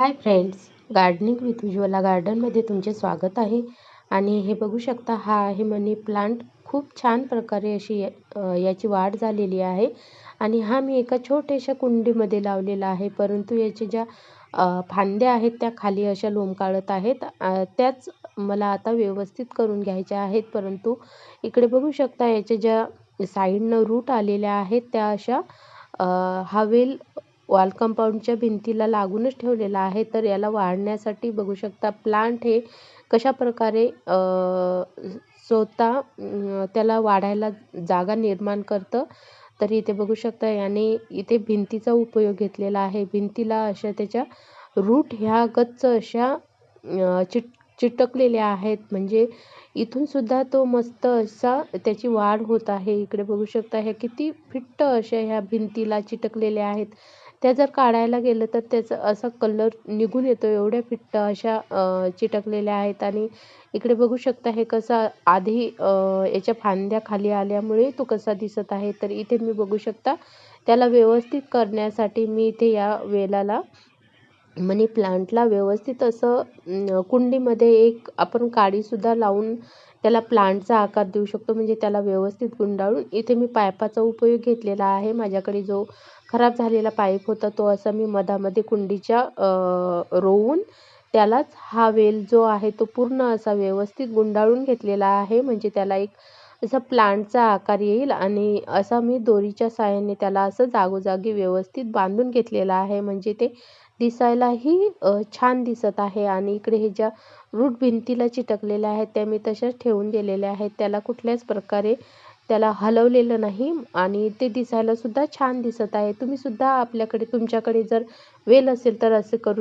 Hi friends gardening with Ujjwala गार्डनमध्ये तुमचे स्वागत आहे. आणि हे बघू शकता हा आहे मनी प्लांट खूप छान प्रकारे अशी याची वाढ झालेली आहे. आणि हा मी एका छोट्याशा कुंडीमध्ये लावलेला आहे. परंतु याच्या ज्या फांद्या आहेत त्या खाली अशा लोंबकाळत आहेत. त्याच मला आता व्यवस्थित करून घ्यायच्या आहेत. परंतु इकडे बघू शकता याच्या ज्या साईडनं रूट आलेल्या आहेत त्या अशा हवेल वॉल कंपाऊंडच्या भिंतीला लागूनच ठेवलेला आहे. तर याला वाढण्यासाठी बघू शकता प्लांट हे कशा प्रकारे स्वतः त्याला वाढायला जागा निर्माण करतं. तर इथे बघू शकता याने इथे भिंतीचा उपयोग घेतलेला आहे. भिंतीला अशा त्याच्या रूट ह्या गच्च अशा चिट चिटकलेल्या आहेत. म्हणजे इथून सुद्धा तो मस्त असा त्याची वाढ होत आहे. इकडे बघू शकता ह्या किती फिट्ट अशा ह्या भिंतीला चिटकलेल्या आहेत. त्या जर काढायला गेलं तर त्याचा असा कलर निघून येतो एवढ्या फिट्ट अशा चिटकलेल्या आहेत. आणि इकडे बघू शकता हे कसं आधी याच्या फांद्या खाली आल्यामुळे तो कसा दिसत आहे. तर इथे मी बघू शकता त्याला व्यवस्थित करण्यासाठी मी इथे या वेलाला मनी प्लांटला व्यवस्थित असं कुंडीमध्ये एक आपण काडीसुद्धा लावून त्याला प्लांटचा आकार देऊ शकतो. म्हणजे त्याला व्यवस्थित गुंडाळून इथे मी पायपाचा उपयोग घेतलेला आहे. माझ्याकडे जो खराब झालेला पाईप होता तो असा मी मधामध्ये कुंडीच्या रोवून त्यालाच हा वेल जो आहे तो पूर्ण असा व्यवस्थित गुंडाळून घेतलेला आहे. म्हणजे त्याला एक असा प्लांटचा आकार येईल आणि असा मी दोरीच्या साह्याने त्याला असं जागोजागी व्यवस्थित बांधून घेतलेला आहे. म्हणजे ते दिसायलाही छान दिसत आहे आणि इकडे हे ज्या रूट भिंतीला चिटकलेल्या आहेत त्या मी तशाच ठेवून दिलेल्या आहेत. त्याला कुठल्याच प्रकारे त्याला हलवलेलं नाही आणि ते दिसायला सुद्धा छान दिसत आहे. तुम्ही सुद्धा आपल्याकडे तुमच्याकडे जर वेल असेल तर असे करू